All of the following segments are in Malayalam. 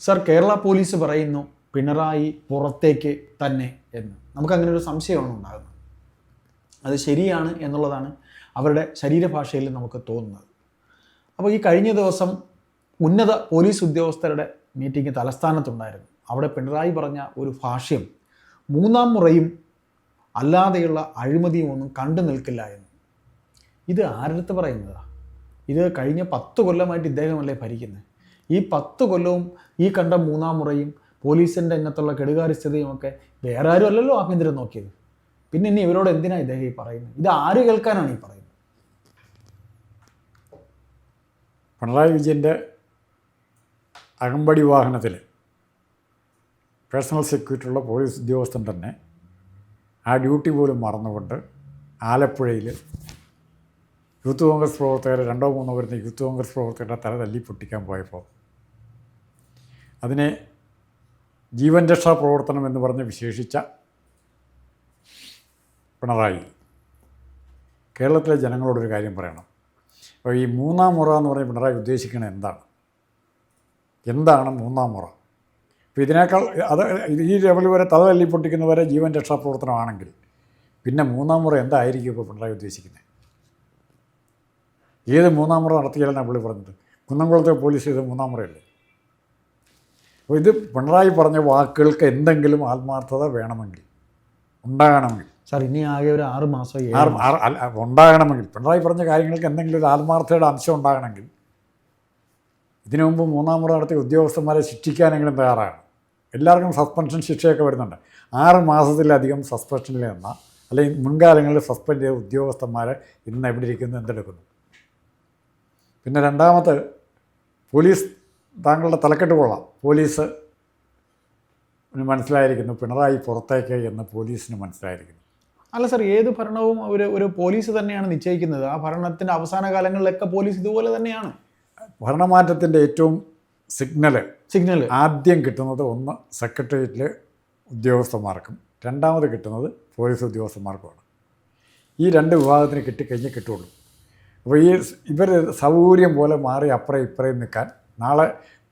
സർ കേരള പോലീസ് പറയുന്നു പിണറായി പുറത്തേക്ക് തന്നെ എന്ന്. നമുക്ക് അങ്ങനെ ഒരു സംശയമാണ് ഉണ്ടാകുന്നത്. അത് ശരിയാണ് എന്നുള്ളതാണ് അവരുടെ ശരീരഭാഷയിൽ നമുക്ക് തോന്നുന്നത്. അപ്പോൾ ഈ കഴിഞ്ഞ ദിവസം ഉന്നത പോലീസ് ഉദ്യോഗസ്ഥരുടെ മീറ്റിംഗ് തലസ്ഥാനത്തുണ്ടായിരുന്നു. അവിടെ പിണറായി പറഞ്ഞ ഒരു ഭാഷ്യം മൂന്നാം മുറയും അല്ലാതെയുള്ള അഴിമതിയും ഒന്നും കണ്ടു നിൽക്കില്ല എന്ന്. ഇത് ആരടുത്ത് പറയുന്നതാണ് ഇത് കഴിഞ്ഞ പത്ത് കൊല്ലമായിട്ട് ഇദ്ദേഹമല്ലേ ഭരിക്കുന്നത് ഈ പത്ത് കൊല്ലവും ഈ കണ്ട മൂന്നാം മുറയും പോലീസിന്റെ രംഗത്തുള്ള കെടുകാര്യസ്ഥതയും ഒക്കെ വേറെ ആരും അല്ലല്ലോ ആഭ്യന്തരം നോക്കിയത്. പിന്നെ ഇനി ഇവരോട് എന്തിനാണ് ഇദ്ദേഹം ഈ പറയുന്നത്? ഇത് ആര് കേൾക്കാനാണ് ഈ പറയുന്നത്? പിണറായി വിജയന്റെ അകമ്പടി വാഹനത്തിൽ പേഴ്സണൽ സെക്യൂരിറ്റിയുള്ള പോലീസ് ഉദ്യോഗസ്ഥൻ തന്നെ ആ ഡ്യൂട്ടി പോലും മറന്നുകൊണ്ട് ആലപ്പുഴയിൽ യൂത്ത് കോൺഗ്രസ് പ്രവർത്തകരെ രണ്ടോ മൂന്നോ വരുന്ന യൂത്ത് കോൺഗ്രസ് പ്രവർത്തകരുടെ തല തല്ലി പൊട്ടിക്കാൻ പോയപ്പോൾ അതിനെ ജീവൻ രക്ഷാ പ്രവർത്തനം എന്ന് പറഞ്ഞ് വിശേഷിച്ച പിണറായി കേരളത്തിലെ ജനങ്ങളോടൊരു കാര്യം പറയണം. അപ്പോൾ ഈ മൂന്നാം മുറ എന്ന് പറഞ്ഞ് പിണറായി ഉദ്ദേശിക്കുന്നത് എന്താണ്? എന്താണ് മൂന്നാം മുറ? അപ്പോൾ ഇതിനേക്കാൾ അത് ഈ ലെവൽ വരെ തല തല്ലി പൊട്ടിക്കുന്നവരെ ജീവൻ രക്ഷാ പ്രവർത്തനമാണെങ്കിൽ പിന്നെ മൂന്നാം മുറ എന്തായിരിക്കും ഇപ്പോൾ പിണറായി ഉദ്ദേശിക്കുന്നത്? ഏത് മൂന്നാം മുറ നടത്തിയാലാണ് പുള്ളി പറഞ്ഞത്? കുന്നംകുളത്തെ പോലീസ് ചെയ്ത് മൂന്നാം മുറയല്ലേ? അപ്പോൾ ഇത് പിണറായി പറഞ്ഞ വാക്കുകൾക്ക് എന്തെങ്കിലും ആത്മാർത്ഥത വേണമെങ്കിൽ ഉണ്ടാകണമെങ്കിൽ. സാർ ഇനി ആകെ ഒരു ആറ് മാസം ആറ് ആറ് ഉണ്ടാകണമെങ്കിൽ പിണറായി പറഞ്ഞ കാര്യങ്ങൾക്ക് എന്തെങ്കിലും ഒരു ആത്മാർത്ഥതയുടെ അംശം ഉണ്ടാകണമെങ്കിൽ ഇതിനു മുമ്പ് മൂന്നാം മുറ നടത്തിയ ഉദ്യോഗസ്ഥന്മാരെ ശിക്ഷിക്കാനെങ്കിലും തയ്യാറാണ് എല്ലാവർക്കും സസ്പെൻഷൻ ശിക്ഷയൊക്കെ വരുന്നുണ്ട്. ആറ് മാസത്തിലധികം സസ്പെൻഷനിൽ നിന്ന അല്ലെങ്കിൽ മുൻകാലങ്ങളിൽ സസ്പെൻഡ് ചെയ്ത ഉദ്യോഗസ്ഥന്മാരെ ഇന്ന് എവിടെ ഇരിക്കുന്നു എന്തെടുക്കുന്നു? പിന്നെ രണ്ടാമത് പോലീസ് താങ്കളുടെ തലക്കെട്ട് കൊള്ളാം. പോലീസ് മനസ്സിലായിരിക്കുന്നു പിണറായി പുറത്തേക്ക് എന്ന് പോലീസിന് മനസ്സിലായിരിക്കുന്നു. അല്ല സർ ഏത് ഭരണവും ഒരു ഒരു പോലീസ് തന്നെയാണ് നിശ്ചയിക്കുന്നത്. ആ ഭരണത്തിന്റെ അവസാന കാലങ്ങളിലൊക്കെ പോലീസ് ഇതുപോലെ തന്നെയാണ്. ഭരണമാറ്റത്തിന്റെ ഏറ്റവും സിഗ്നൽ സിഗ്നൽ ആദ്യം കിട്ടുന്നത് ഒന്ന് സെക്രട്ടേറിയറ്റിലെ ഉദ്യോഗസ്ഥന്മാർക്കും രണ്ടാമത് കിട്ടുന്നത് പോലീസ് ഉദ്യോഗസ്ഥന്മാർക്കുമാണ്. ഈ രണ്ട് വിഭാഗത്തിന് കിട്ടിക്കഴിഞ്ഞേ കിട്ടുള്ളൂ. അപ്പോൾ ഈ ഇവർ സൗകര്യം പോലെ മാറി അപ്പുറം ഇപ്പുറയും നിൽക്കാൻ നാളെ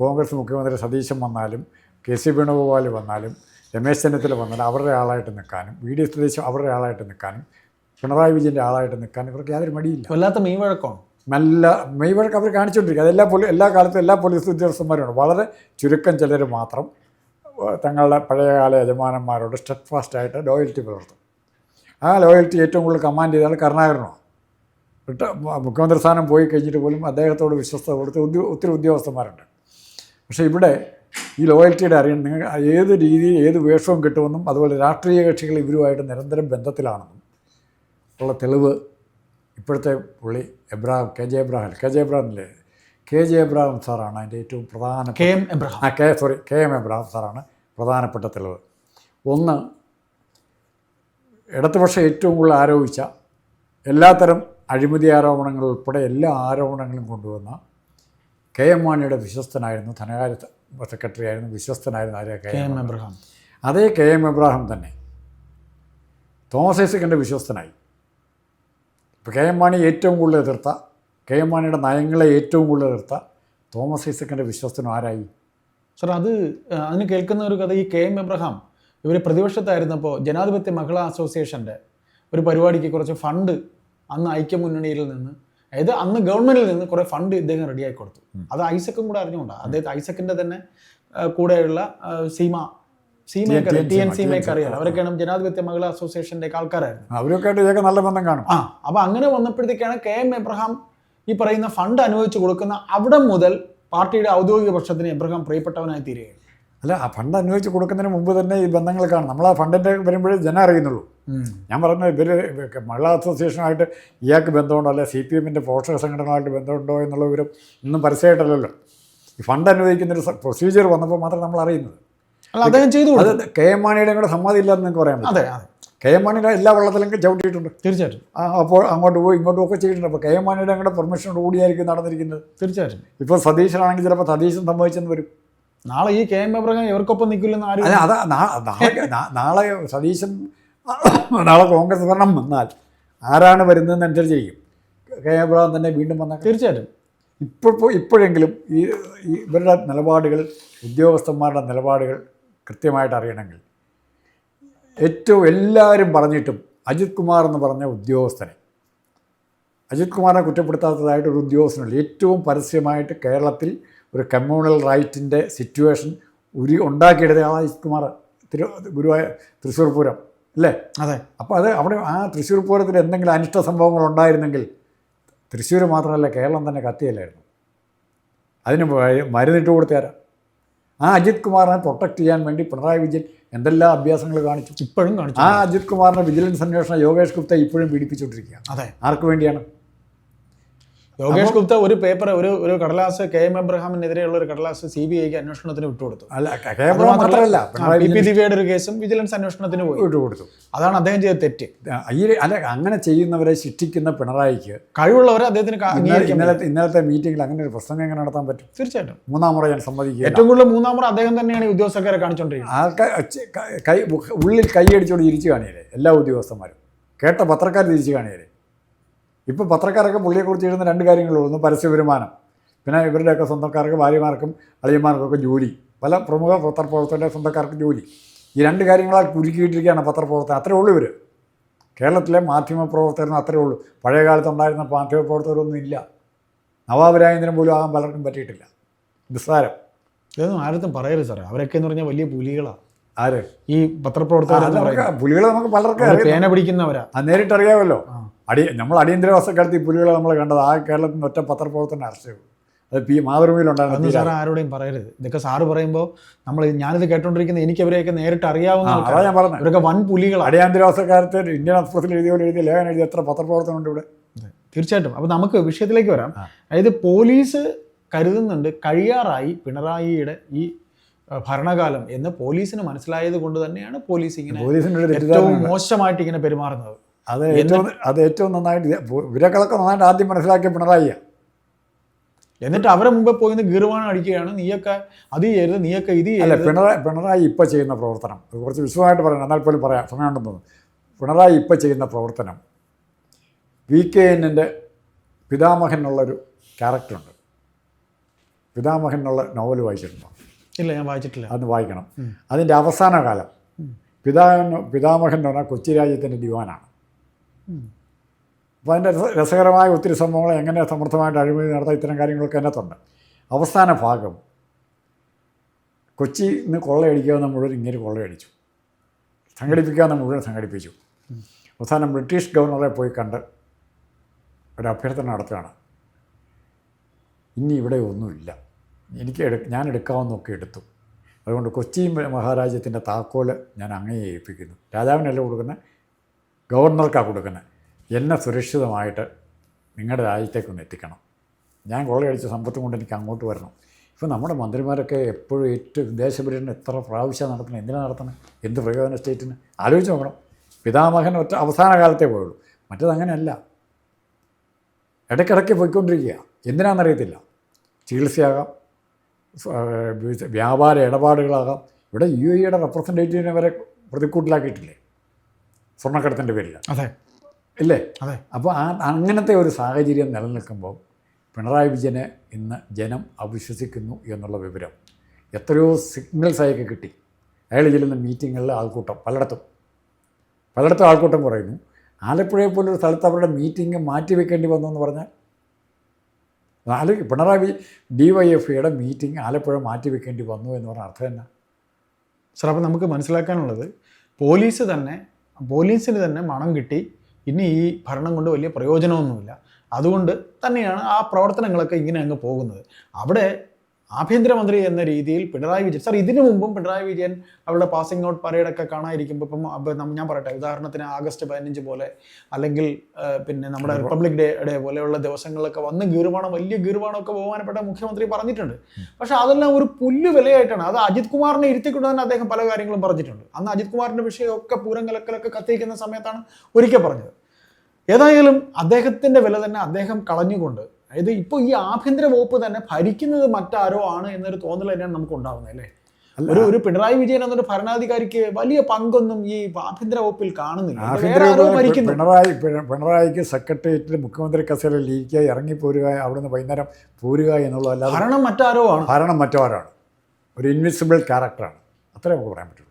കോൺഗ്രസ് മുഖ്യമന്ത്രി സതീശൻ വന്നാലും കെ സി വേണുഗോപാൽ വന്നാലും രമേശ് ചെന്നിത്തല വന്നാലും അവരുടെ ആളായിട്ട് നിൽക്കാനും വി ഡി സതീശൻ അവരുടെ ആളായിട്ട് നിൽക്കാനും പിണറായി വിജയന്റെ ആളായിട്ട് നിൽക്കാനും ഇവർക്ക് യാതൊരു മടിയില്ല. വല്ലാത്ത മെയ് വഴക്കമാണ് നല്ല മെയ്വഴക്ക് അവർ കാണിച്ചുകൊണ്ടിരിക്കുക അതെല്ലാ പോലീ എല്ലാ കാലത്തും എല്ലാ പോലീസ് ഉദ്യോഗസ്ഥന്മാരുണ്ട് വളരെ ചുരുക്കം ചിലർ മാത്രം തങ്ങളുടെ പഴയകാല യജമാനന്മാരോട് സ്റ്റെപ്പ് ഫാസ്റ്റായിട്ട് ലോയൽറ്റി പുലർത്തും. ആ ലോയൽറ്റി ഏറ്റവും കൂടുതൽ കമാൻഡ് ചെയ്താൽ കരുണാകരനാണ് റിട്ട മുഖ്യമന്ത്രി സ്ഥാനം പോയി കഴിഞ്ഞിട്ട് പോലും അദ്ദേഹത്തോട് വിശ്വസ്ത കൊടുത്ത് ഒത്തിരി ഉദ്യോഗസ്ഥന്മാരുണ്ട്. പക്ഷേ ഇവിടെ ഈ ലോയൽറ്റിയുടെ അറിയണം നിങ്ങൾ ഏത് രീതിയിൽ ഏത് വേഷവും കിട്ടുമെന്നും അതുപോലെ രാഷ്ട്രീയ കക്ഷികൾ ഇവരുമായിട്ട് നിരന്തരം ബന്ധത്തിലാണെന്നും ഉള്ള തെളിവ് ഇപ്പോഴത്തെ പുള്ളി Ebrahim K J Ebrahim K J എബ്രാഹിമില്ലേ K J എബ്രാഹിം സാറാണ് അതിന്റെ ഏറ്റവും പ്രധാന കെ എം എബ്രഹാം. ആ K sorry K M Ebrahim സാറാണ് പ്രധാനപ്പെട്ട തെളിവ്. ഒന്ന് ഇടതുപക്ഷം ഏറ്റവും കൂടുതൽ ആരോപിച്ച എല്ലാത്തരം അഴിമതി ആരോപണങ്ങൾ ഉൾപ്പെടെ എല്ലാ ആരോപണങ്ങളും കൊണ്ടുവന്ന കെ എം മാണിയുടെ വിശ്വസ്തനായിരുന്നു ധനകാര്യ സെക്രട്ടറി ആയിരുന്നു വിശ്വസ്തനായിരുന്നു ആര്യ കെ എം എബ്രഹാം. അതേ കെ എം എബ്രഹാം തന്നെ തോമസ് ഐസക്കിന്റെ വിശ്വസ്തനായി. ഇപ്പോൾ കെ എം മാണി ഏറ്റവും കൂടുതൽ എതിർത്ത കെ എം മാണിയുടെ നയങ്ങളെ ഏറ്റവും കൂടുതൽ എതിർത്ത തോമസ് ഐസക്കിന്റെ വിശ്വസ്തനും ആരായി? സാർ അത് അതിന് കേൾക്കുന്ന ഒരു കഥ ഈ കെ എം എബ്രഹാം ഇവർ പ്രതിപക്ഷത്തായിരുന്നപ്പോൾ ജനാധിപത്യ മഹിളാ അസോസിയേഷന്റെ ഒരു പരിപാടിക്ക് കുറച്ച് ഫണ്ട് അന്ന് ഐക്യമുന്നണിയിൽ നിന്ന് അതായത് അന്ന് ഗവൺമെന്റിൽ നിന്ന് കുറെ ഫണ്ട് ഇദ്ദേഹം റെഡിയാക്കി കൊടുത്തു. അത് ഐസക്കും കൂടെ അറിഞ്ഞുകൊണ്ടാണ് അദ്ദേഹത്തെ ഐസക്കിന്റെ തന്നെ കൂടെയുള്ള സീമ സീമയൊക്കെ ടി എൻ അറിയാം. അവരൊക്കെയാണ് ജനാധിപത്യ മഹിളാ അസോസിയേഷന്റെ ആൾക്കാരായിരുന്നു. ഇതൊക്കെ നല്ല ബന്ധം കാണും. ആ അപ്പൊ അങ്ങനെ വന്നപ്പോഴത്തേക്കാണ് കെ എം എബ്രഹാം ഈ പറയുന്ന ഫണ്ട് അനുവദിച്ചു കൊടുക്കുന്ന അവിടെ മുതൽ പാർട്ടിയുടെ ഔദ്യോഗിക പക്ഷത്തിന് എബ്രഹാം പ്രിയപ്പെട്ടവനായി തീരുകയാണ്. അല്ല ആ ഫണ്ട് അനുവദിച്ചു കൊടുക്കുന്നതിന് മുമ്പ് തന്നെ ഈ ബന്ധങ്ങൾ കാണും. നമ്മൾ ആ ഫണ്ടിന്റെ വരുമ്പോഴേ ജന അറിയുന്നുള്ളൂ. ഞാൻ പറഞ്ഞത് ഇവർ മഹിളാ അസോസിയേഷനായിട്ട് ഇയാൾക്ക് ബന്ധമുണ്ടോ? അല്ലെ സി പി എമ്മിന്റെ പോഷക സംഘടനകളായിട്ട് ബന്ധമുണ്ടോ എന്നുള്ള വിവരം ഇന്നും പരസ്യമായിട്ടല്ലല്ലോ. ഈ ഫണ്ട് അനുവദിക്കുന്നൊരു പ്രൊസീജിയർ വന്നപ്പോൾ മാത്രമേ നമ്മൾ അറിയുന്നത്. അല്ല അദ്ദേഹം ചെയ്തു അത് കെ എം മാണിയുടെ കൂടെ സമ്മതം ഇല്ലാന്ന് നിങ്ങൾക്ക് പറയാൻ അതെ അതെ. കെ എം മാണിയുടെ എല്ലാ വള്ളത്തിലും ചവിട്ടിയിട്ടുണ്ട്. തീർച്ചയായിട്ടും. ആ, അപ്പോൾ അങ്ങോട്ട് പോയി ഇങ്ങോട്ടും ഒക്കെ ചെയ്തിട്ടുണ്ട്. അപ്പോൾ കെ എം മാണിയുടെ കൂടെ പെർമിഷനോട് കൂടിയായിരിക്കും നടന്നിരിക്കുന്നത്. തീർച്ചയായിട്ടും. ഇപ്പോൾ സതീശനാണെങ്കിൽ ചിലപ്പോൾ സതീശൻ സംഭവിച്ചെന്ന് വരും. നാളെ ഈ കെ എം എബ്രഹാം ഇവർക്കൊപ്പം നിൽക്കില്ലെന്ന് ആരും അതെ അതാ നാളെ സതീശൻ നാളെ കോൺഗ്രസ് ഭരണം വന്നാൽ ആരാണ് വരുന്നതെന്ന് അനുസരിച്ചിരിക്കും കെ എബ്രഹാം തന്നെ വീണ്ടും വന്നാൽ തീർച്ചയായിട്ടും. ഇപ്പോൾ ഇപ്പോഴെങ്കിലും ഈ ഈ ഇവരുടെ നിലപാടുകൾ ഉദ്യോഗസ്ഥന്മാരുടെ നിലപാടുകൾ കൃത്യമായിട്ട് അറിയണമെങ്കിൽ ഏറ്റവും എല്ലാവരും പറഞ്ഞിട്ടും അജിത് കുമാർ എന്ന് പറഞ്ഞ ഉദ്യോഗസ്ഥനെ അജിത് കുമാറിനെ കുറ്റപ്പെടുത്താത്തതായിട്ട് ഒരു ഉദ്യോഗസ്ഥനുള്ളൂ ഏറ്റവും പരസ്യമായിട്ട് കേരളത്തിൽ ഒരു കമ്മ്യൂണൽ റൈറ്റിന്റെ സിറ്റുവേഷൻ ഉരി ഉണ്ടാക്കിയെടുത്ത ആ അജിത് കുമാർ. തിരു ഗുരുവായ തൃശ്ശൂർ പൂരം. അല്ലേ? അതെ. അപ്പോൾ അത് അവിടെ ആ തൃശ്ശൂർ പൂരത്തിൽ എന്തെങ്കിലും അനിഷ്ട സംഭവങ്ങൾ ഉണ്ടായിരുന്നെങ്കിൽ തൃശ്ശൂർ മാത്രമല്ല കേരളം തന്നെ കത്തിയല്ലായിരുന്നു. അതിന് മരുന്നിട്ട് കൊടുത്തേരാം ആ അജിത് കുമാറിനെ പ്രൊട്ടക്ട് ചെയ്യാൻ വേണ്ടി പിണറായി വിജയൻ എന്തെല്ലാം അഭ്യാസങ്ങൾ കാണിച്ചു? ഇപ്പോഴും കാണിച്ചു. ആ അജിത് കുമാറിനെ വിജിലൻസ് അന്വേഷണ യോഗേഷ് ഗുപ്ത ഇപ്പോഴും പീഡിപ്പിച്ചുകൊണ്ടിരിക്കുകയാണ്. അതെ. ആർക്ക് വേണ്ടിയാണ്? യോഗേഷ് ഗുപ്ത ഒരു പേപ്പർ ഒരു ഒരു കടലാസ് കെ എം എബ്രഹാമിനെതിരെയുള്ള ഒരു കടലാസ് സി ബി ഐക്ക് അന്വേഷണത്തിന് വിട്ടുകൊടുത്തു. മാത്രമല്ല പി പി ദിവ്യയുടെ ഒരു കേസും വിജിലൻസ് അന്വേഷണത്തിന് പോയി. വിട്ടുകൊടുത്തു. അതാണ് അദ്ദേഹം ചെയ്ത തെറ്റ്. ഈ അല്ല അങ്ങനെ ചെയ്യുന്നവരെ ശിക്ഷിക്കുന്ന പിണറായിക്ക് കഴിവുള്ളവരെ അദ്ദേഹത്തിന് ഇന്നലെ ഇന്നലത്തെ മീറ്റിംഗിൽ അങ്ങനെ ഒരു പ്രസംഗം എങ്ങനെ നടത്താൻ പറ്റും? തീർച്ചയായിട്ടും. മൂന്നാം മുറ ഞാൻ സമ്മതിക്കുക ഏറ്റവും കൂടുതൽ മൂന്നാം മുറ അദ്ദേഹം തന്നെയാണ് ഈ ഉദ്യോഗസ്ഥരെ കാണിച്ചുകൊണ്ടിരിക്കുന്നത് ആൾക്കാർ കൈ ഉള്ളിൽ ഇരിച്ചു തിരിച്ചു കാണിയല്ലേ എല്ലാ ഉദ്യോഗസ്ഥന്മാരും? കേട്ട പത്രക്കാർ തിരിച്ചു കാണിയല്ലേ? ഇപ്പോൾ പത്രക്കാരൊക്കെ പുള്ളിയെക്കുറിച്ച് എഴുതുന്ന രണ്ട് കാര്യങ്ങളുള്ളൂ. ഒന്ന് പരസ്യ വരുമാനം പിന്നെ ഇവരുടെയൊക്കെ സ്വന്തക്കാർക്ക് ഭാര്യമാർക്കും അളിയന്മാർക്കൊക്കെ ജോലി. പല പ്രമുഖ പത്രപ്രവർത്തകരുടെ സ്വന്തക്കാർക്ക് ജോലി. ഈ രണ്ട് കാര്യങ്ങളാൽ കുരുക്കിയിട്ടിരിക്കുകയാണ് പത്രപ്രവർത്തനം അത്രേ ഉള്ളൂ ഇവർ കേരളത്തിലെ മാധ്യമപ്രവർത്തകർ അത്രേ ഉള്ളൂ. പഴയ കാലത്ത് കാലത്തുണ്ടായിരുന്ന മാധ്യമപ്രവർത്തകരൊന്നും ഇല്ല. നവാബരായതിനും പോലും ആകാൻ പലർക്കും പറ്റിയിട്ടില്ല. നിസ്സാരം. ഇതൊന്നും ആരത്തും പറയരുത് സാറേ. അവരൊക്കെ എന്ന് പറഞ്ഞാൽ വലിയ പുലികളാണ് ആര്? ഈ പത്രപ്രവർത്തകർ പുലികളെ നമുക്ക് പലർക്കും പേന പിടിക്കുന്നവരാ. നേരിട്ടറിയാമല്ലോ. അടി നമ്മൾ അടിയന്തരാവസ്ഥക്കാലത്ത് ഈ പുലികളെ നമ്മൾ കണ്ടത് ആ കേരളത്തിൽ നിന്ന് ഒറ്റ പത്രപ്രവർത്തനം അറസ്റ്റ് ചെയ്തു. അത് പി മാതൃഭൂമിയിലുണ്ടായിരുന്നു സാർ ആരോടെയും പറയരുത്. ഇതൊക്കെ സാറ് പറയുമ്പോൾ നമ്മൾ ഞാനിത് കേട്ടോണ്ടിരിക്കുന്ന എനിക്ക് അവരെയൊക്കെ നേരിട്ട് അറിയാവുന്ന. അതാ ഞാൻ പറഞ്ഞത്. ഇവരൊക്കെ വൻ പുലികൾ അടിയന്തരാവസ്ഥക്കാലത്ത് ഇന്ത്യൻ എക്സ്പ്രസിൽ എഴുതിയ പോലെ എഴുതിയ ലേഖനം എഴുതിയ എത്ര പത്രപ്രവർത്തനം ഉണ്ട് ഇവിടെ? തീർച്ചയായിട്ടും. അപ്പോൾ നമുക്ക് വിഷയത്തിലേക്ക് വരാം. അതായത് പോലീസ് കരുതുന്നുണ്ട് കഴിയാറായി പിണറായിയുടെ ഈ ഭരണകാലം എന്ന് പോലീസിന് മനസ്സിലായത് കൊണ്ട് തന്നെയാണ് പോലീസ് ഇങ്ങനെ ഏറ്റവും മോശമായിട്ട് ഇങ്ങനെ പെരുമാറുന്നത്. അത് ഏറ്റവും അത് ഏറ്റവും നന്നായിട്ട് വിരകളൊക്കെ ഇവരെക്കളൊക്കെ നന്നായിട്ട് ആദ്യം മനസ്സിലാക്കിയ പിണറായി എന്നിട്ട് അവരെ മുമ്പേ പോയി നിന്ന് ഗീർവാണം അടിക്കുകയാണ്. നീയൊക്കെ അത് ചെയ്യരുത് നീയൊക്കെ ഇത് അല്ല പിണറായി പിണറായി ഇപ്പോൾ ചെയ്യുന്ന പ്രവർത്തനം കുറച്ച് വിശദമായിട്ട് പറയണം എന്നാൽ പോലും പറയാം സമയമുണ്ടെന്ന് തോന്നുന്നു. പിണറായി ഇപ്പോൾ ചെയ്യുന്ന പ്രവർത്തനം വി കെ എന്നിന്റെ പിതാമഹൻ എന്നുള്ളൊരു ക്യാരക്ടറുണ്ട്. പിതാമഹൻ എന്നുള്ള നോവൽ വായിച്ചിട്ടുണ്ടോ? ഇല്ല ഞാൻ വായിച്ചിട്ടില്ല. അന്ന് വായിക്കണം. അതിന്റെ അവസാന കാലം പിതാ പിതാമഹൻ എന്ന് പറഞ്ഞാൽ കൊച്ചി രാജ്യത്തിന്റെ ദിവാനാണ്. അപ്പോൾ അതിന്റെ രസ- രസകരമായ ഒത്തിരി സംഭവങ്ങൾ എങ്ങനെ സമൃദ്ധമായിട്ട് അഴിമതി നടത്താൻ ഇത്തരം കാര്യങ്ങളൊക്കെ അതിനകത്തുണ്ട്. അവസാന ഭാഗം. കൊച്ചി നിന്ന് കൊള്ളയടിക്കാവുന്ന മുഴുവൻ ഇങ്ങനെ കൊള്ളയടിച്ചു. സംഘടിപ്പിക്കാവുന്ന മുഴുവൻ സംഘടിപ്പിച്ചു. അവസാനം ബ്രിട്ടീഷ് ഗവർണറെ പോയി കണ്ട് ഒരു അഭ്യർത്ഥന നടത്തുകയാണ്. ഇനി ഇവിടെ ഒന്നുമില്ല. എനിക്ക് എടു ഞാൻ എടുക്കാവുന്നൊക്കെ എടുത്തു. അതുകൊണ്ട് കൊച്ചി മഹാരാജ്യത്തിന്റെ താക്കോൽ ഞാൻ അങ്ങേ ഏൽപ്പിക്കുന്നു. രാജാവിനല്ല കൊടുക്കുന്നത്? ഗവർണർക്കാണ് കൊടുക്കുന്നത് എന്നെ സുരക്ഷിതമായിട്ട് നിങ്ങളുടെ രാജ്യത്തേക്കൊന്ന് എത്തിക്കണം. ഞാൻ കൊള്ളയടിച്ച സമ്പത്തും കൊണ്ട് എനിക്ക് അങ്ങോട്ട് വരണം. ഇപ്പോൾ നമ്മുടെ മന്ത്രിമാരൊക്കെ എപ്പോഴും ഏറ്റവും വിദേശപര്യടനം എത്ര പ്രാവശ്യം നടത്തണം എന്തിനാണ് നടത്തണം? എന്ത് പ്രയോജന സ്റ്റേറ്റിന്? ആലോചിച്ച് നോക്കണം. പിതാമഹൻ ഒറ്റ അവസാന കാലത്തെ പോയുള്ളൂ. മറ്റേത് അങ്ങനെയല്ല. ഇടയ്ക്കിടയ്ക്ക് പോയിക്കൊണ്ടിരിക്കുക. എന്തിനാണെന്നറിയത്തില്ല ചികിത്സയാകാം. വ്യാപാര ഇടപാടുകളാകാം. ഇവിടെ യു എയുടെ റെപ്രസെന്റേറ്റീവിനെ വരെ പ്രതിക്കൂട്ടിലാക്കിയിട്ടില്ലേ? സ്വർണക്കടത്തിന്റെ പേരിലാണ് അതെ. ഇല്ലേ? അതെ. അപ്പോൾ ആ അങ്ങനത്തെ ഒരു സാഹചര്യം നിലനിൽക്കുമ്പോൾ പിണറായി വിജയനെ ഇന്ന് ജനം അവിശ്വസിക്കുന്നു എന്നുള്ള വിവരം. എത്രയോ സിഗ്നൽസ് അയക്കെ കിട്ടി. അയാൾ ചെല്ലുന്ന മീറ്റിങ്ങുകളിൽ ആൾക്കൂട്ടം പലയിടത്തും. പലയിടത്തും ആൾക്കൂട്ടം പറയുന്നു ആലപ്പുഴയെ പോലൊരു സ്ഥലത്ത് അവരുടെ മീറ്റിംഗ് മാറ്റി വെക്കേണ്ടി വന്നു എന്ന് പറഞ്ഞാൽ ആല Pinarayi Vijayan D Y F ഐയുടെ മീറ്റിംഗ് ആലപ്പുഴ മാറ്റി വെക്കേണ്ടി വന്നു എന്ന് പറഞ്ഞ അർത്ഥം എന്നാ? സാർ അപ്പോൾ നമുക്ക് മനസ്സിലാക്കാനുള്ളത് പോലീസ് തന്നെ പോലീസിന് തന്നെ മണം കിട്ടി. ഇനി ഈ ഭരണം കൊണ്ട് വലിയ പ്രയോജനമൊന്നുമില്ല. അതുകൊണ്ട് തന്നെയാണ് ആ പ്രവർത്തനങ്ങളൊക്കെ ഇങ്ങനെ അങ്ങ് പോകുന്നത്. അവിടെ ആഭ്യന്തരമന്ത്രി എന്ന രീതിയിൽ പിണറായി വിജയൻ സാർ ഇതിനു മുമ്പും പിണറായി വിജയൻ അവരുടെ പാസിംഗ് ഔട്ട് പരേഡൊക്കെ കാണാതിരിക്കുമ്പോൾ ഇപ്പം ഞാൻ പറയട്ടെ ഉദാഹരണത്തിന് ആഗസ്റ്റ് പതിനഞ്ച് പോലെ അല്ലെങ്കിൽ പിന്നെ നമ്മുടെ റിപ്പബ്ലിക് ഡേ ഡേ പോലെയുള്ള ദിവസങ്ങളിലൊക്കെ വന്ന് ഗീർവാണം വലിയ ഗീർവാണമൊക്കെ ബഹുമാനപ്പെട്ട മുഖ്യമന്ത്രി പറഞ്ഞിട്ടുണ്ട്. പക്ഷെ അതെല്ലാം ഒരു പുല്ല് വിലയായിട്ടാണ്. അത് അജിത് കുമാറിനെ ഇരുത്തിക്കൊണ്ട് തന്നെ അദ്ദേഹം പല കാര്യങ്ങളും പറഞ്ഞിട്ടുണ്ട്. അന്ന് അജിത് കുമാറിന്റെ വിഷയമൊക്കെ പൂരം കലക്കലൊക്കെ കത്തിയിരിക്കുന്ന സമയത്താണ് ഒരിക്കൽ പറഞ്ഞത്. ഏതായാലും അദ്ദേഹത്തിന്റെ വില തന്നെ അദ്ദേഹം കളഞ്ഞുകൊണ്ട് അതായത് ഇപ്പോൾ ഈ ആഭ്യന്തര വകുപ്പ് തന്നെ ഭരിക്കുന്നത് മറ്റാരോ ആണ് എന്നൊരു തോന്നൽ തന്നെയാണ് നമുക്ക് ഉണ്ടാവുന്നത് അല്ലേ? ഒരു ഒരു പിണറായി വിജയൻ എന്നൊരു ഭരണാധികാരിക്ക് വലിയ പങ്കൊന്നും ഈ ആഭ്യന്തര വകുപ്പിൽ കാണുന്നില്ല. പിണറായി പിണറായിക്ക് സെക്രട്ടേറിയറ്റിൽ മുഖ്യമന്ത്രി കസേര ഇരിക്കുക ഇറങ്ങി പോരുക അവിടുന്ന് വൈകുന്നേരം പോരുക എന്നുള്ളതല്ല ഭരണം മറ്റാരോ ആണ്. ഭരണം മറ്റവരാണ്. ഒരു ഇൻവിസിബിൾ ക്യാരക്ടറാണ് അത്രേ നമുക്ക് പറയാൻ പറ്റുള്ളൂ.